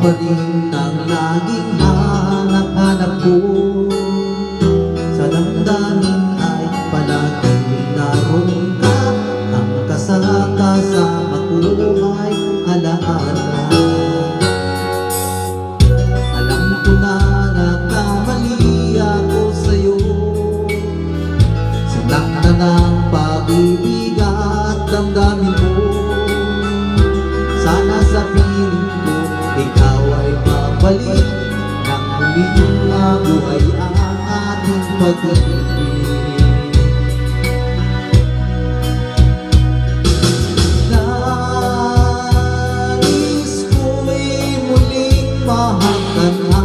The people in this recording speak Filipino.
pa din ang laging hanap-hanap ko. Sa damdamin ay palagi naroon ka. Ang kasakasama ko ay alaala. Alam ko na nagkamali ako sa'yo. Silang na ng pag-ibig at damdamin ko Ang labo ay ang ating pag-ibig Nais ko'y muling mahal ka na